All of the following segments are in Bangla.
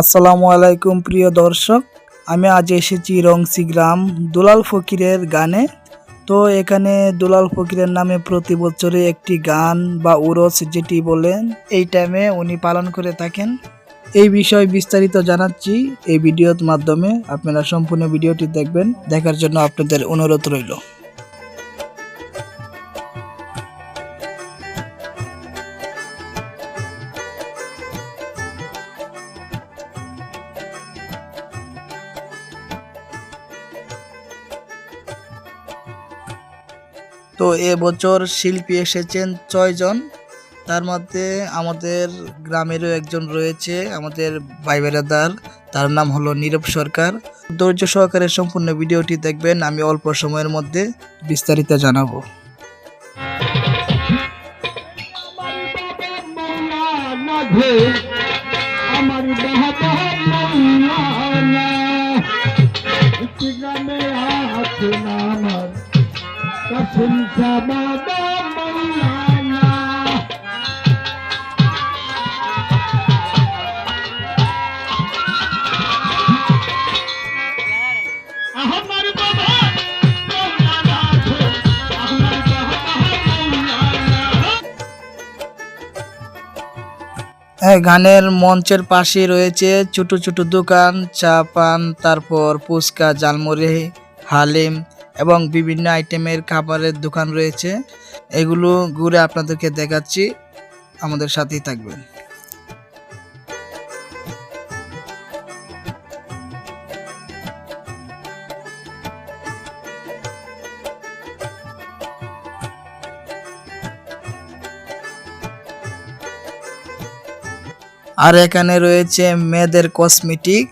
আসসালামু আলাইকুম প্রিয় দর্শক, আমি আজ এসেছি রংসি গ্রাম দুলাল ফকিরের গানে। তো এখানে দুলাল ফকিরের নামে প্রতি বছরে একটি গান বা উরস যেটি বলেন, এই টাইমে উনি পালন করে থাকেন। এই বিষয়ে বিস্তারিত জানাচ্ছি এই ভিডিওর মাধ্যমে। আপনারা সম্পূর্ণ ভিডিওটি দেখবেন, দেখার জন্য আপনাদের অনুরোধ রইল। তো এবছর শিল্পী এসেছেন ছয়জন। তার মধ্যে আমাদের গ্রামেরও একজন রয়েছে, আমাদের ভাই বেড়াদার তার নাম হলো নীরব সরকার। ধৈর্য সহকারে সম্পূর্ণ ভিডিওটি দেখবেন, আমি অল্প সময়ের মধ্যে বিস্তারিত জানাব। মাঝে গানের মঞ্চের পাশে রয়েছে ছোট ছোট দোকান চা পান তারপর ফুচকা জালমুড়ি হালিম এবং বিভিন্ন আইটেমের খাবারের দোকান রয়েছে। এগুলো ঘুরে আপনাদেরকে দেখাচ্ছি। আমাদের সাথেই থাকবেন। আর এখানে রয়েছে মেয়েদের কসমেটিক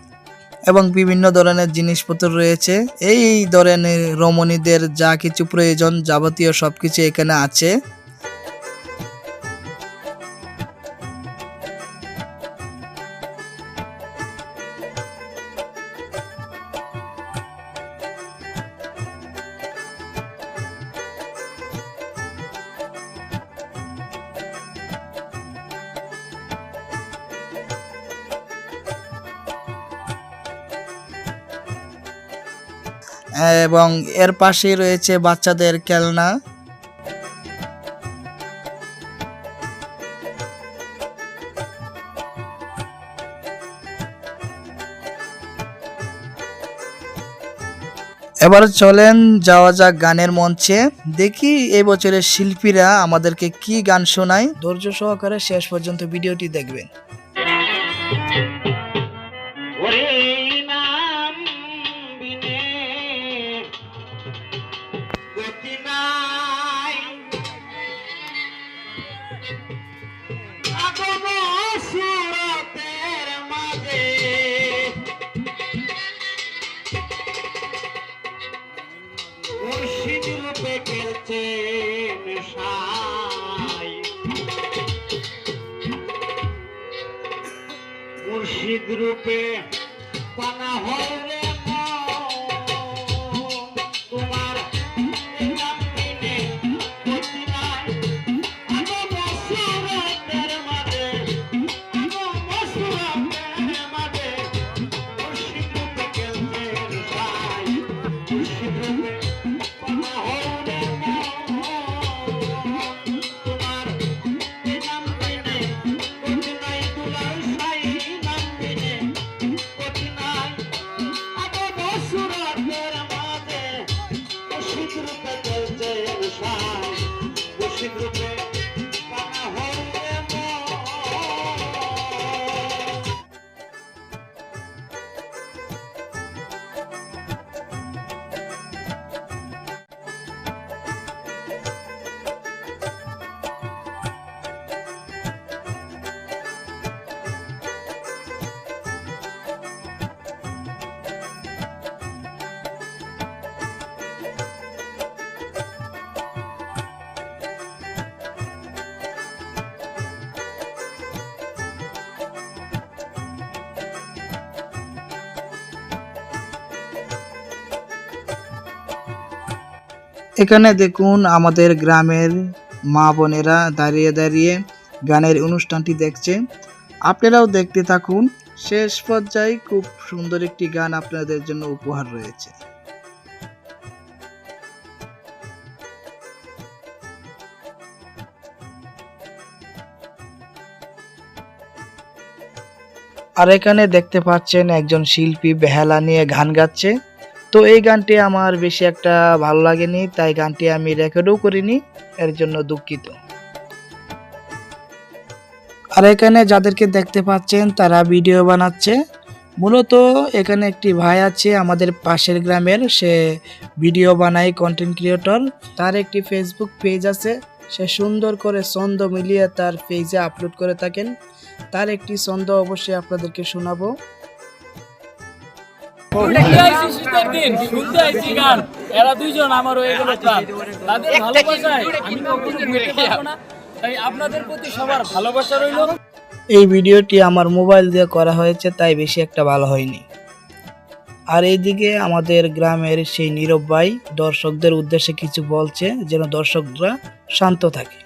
এবং বিভিন্ন ধরনের জিনিসপত্র রয়েছে। এই ধরনের রমণীদের যা কিছু প্রয়োজন যাবতীয় সবকিছু এখানে আছে। এবং এর পাশে রয়েছে বাচ্চাদের খেলনা। এবার চলেন যাওয়া যাক গানের মঞ্চে। দেখি এই বছরের শিল্পীরা আমাদেরকে কি গান শোনায়। ধৈর্য সহকারে শেষ পর্যন্ত ভিডিওটি দেখবেন। খেলছেন মুর্শিদ রূপে পানা হরে তোমার এখানে দেখুন আমাদের গ্রামের মা বোনেরা দাঁড়িয়ে দাঁড়িয়ে গানের অনুষ্ঠানটি দেখছে। আপনারাও দেখতে থাকুন, শেষ পর্যায়ে খুব সুন্দর একটি গান আপনাদের জন্য উপহার রয়েছে। আর এখানে দেখতে পাচ্ছেন একজন শিল্পী বেহালা নিয়ে গান গাচ্ছে। তো এই গানটি আমার বেশি একটা ভালো লাগেনি, তাই গানটি আমি রেকর্ডও করিনি, এর জন্য দুঃখিত। আর এখানে যাদেরকে দেখতে পাচ্ছেন, তারা ভিডিও বানাচ্ছে। মূলত এখানে একটি ভাই আছে, আমাদের পাশের গ্রামের, সে ভিডিও বানায় কন্টেন্ট ক্রিয়েটর তার একটি ফেসবুক পেজ আছে, সে সুন্দর করে ছন্দ মিলিয়ে তার পেজে আপলোড করে থাকেন। তার একটি ছন্দ অবশ্যই আপনাদেরকে শোনাবো। শীতের দিন শুনতে আইছি গান। এরা দুইজন আমার হয়ে গেল প্রাণ। তাদের ভালোবাসায় আমি কখনো ভুলতে পারব না। তাই আপনাদের প্রতি সবার ভালোবাসা রইল। এই ভিডিওটি আমার মোবাইল দিয়ে করা হয়েছে তাই বেশি একটা ভালো হয়নি। আর এইদিকে আমাদের গ্রামের সেই নীরব ভাই দর্শকদের উদ্দেশ্যে কিছু বলছে যেন দর্শকরা শান্ত থাকে।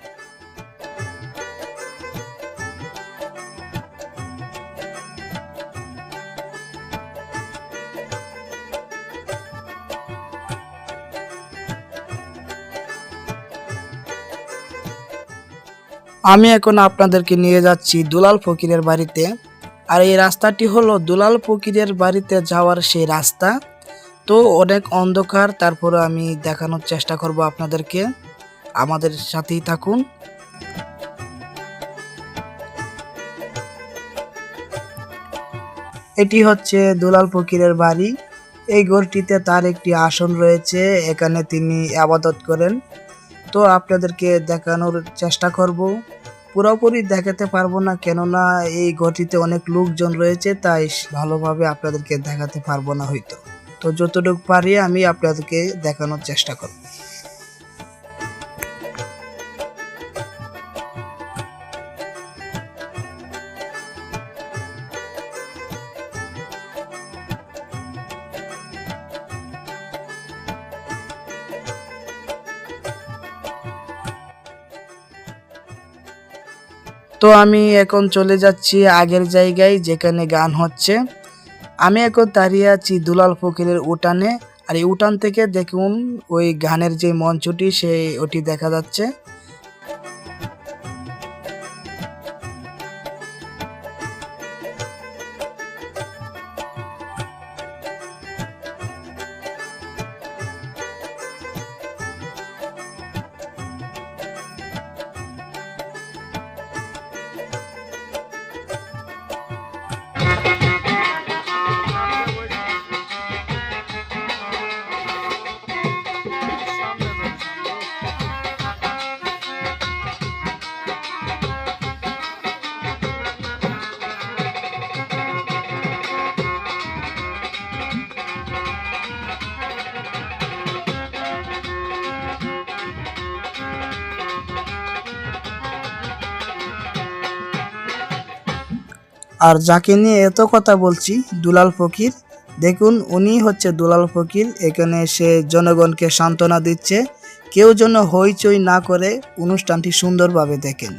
আমি এখন আপনাদেরকে নিয়ে যাচ্ছি দুলাল ফকিরের বাড়িতে। আর এই রাস্তাটি হলো দুলাল ফকিরের বাড়িতে যাওয়ার সেই রাস্তা। তো অনেক অন্ধকার, তারপরে আমি দেখানোর চেষ্টা করব আপনাদেরকে। আমাদের সাথেই থাকুন। এটি হচ্ছে দুলাল ফকিরের বাড়ি। এই ঘরটিতে তার একটি আসন রয়েছে, এখানে তিনি আবাদত করেন। তো আপনাদেরকে দেখানোর চেষ্টা করব। পুরোপুরি দেখাতে পারব না, কেননা এই ঘটিতে অনেক লোকজন রয়েছে, তাই ভালোভাবে আপনাদেরকে দেখাতে পারব না হয়তো। তো যতটুকু পারি আমি আপনাদেরকে দেখানোর চেষ্টা করব। তো আমি এখন চলে যাচ্ছি আগের জায়গায় যেখানে গান হচ্ছে। আমি এখন দাঁড়িয়ে আছি দুলাল ফকিরের উঠানে। আর এই উঠান থেকে দেখুন ওই গানের যে মঞ্চটি সেই ওটি দেখা যাচ্ছে। আর যাকে নিয়ে এত কথা বলছি, দুলাল ফকির, দেখুন উনি হচ্ছে দুলাল ফকির, এখানে সে জনগণকে সান্ত্বনা দিচ্ছে, কেউ যেন হইচই না করে অনুষ্ঠানটি সুন্দরভাবে দেখেন।